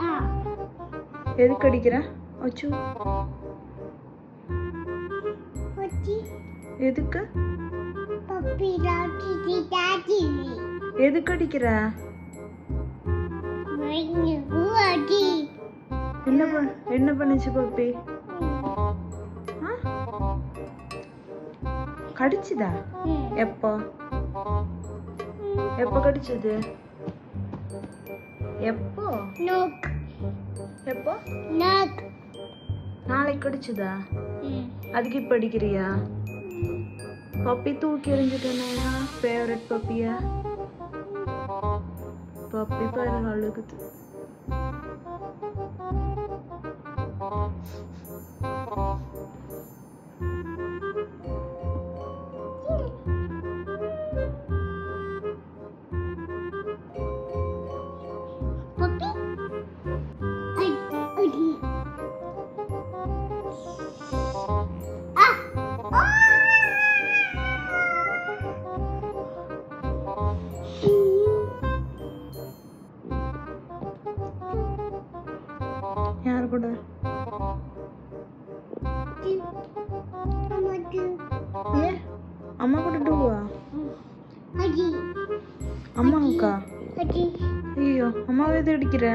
ஆ. எதுக்கு அடிக்கிற? அச்சோ. அடி எதுக்கு? பப்பி டாடி டாடி எதுக்கு அடிக்கிற? என்ன என்ன பண்ணுச்சு பப்பி? கடிச்சுதா எப்போ எப்போ கடிச்சது எப்போ நோக் எப்போ நாளைக்கு கடிச்சுதா அதுக்கு இப்போ அடிக்கிறியா பப்பி தூக்கி எறிஞ்சிட்டேனா ஃபேவரட் பப்பியா பப்பி பாருங்க அழுகுது கூட. ஏ அம்மா கூட டூவா அம்மாவுக்கா ஐயோ அம்மாவை எது அடிக்கிற?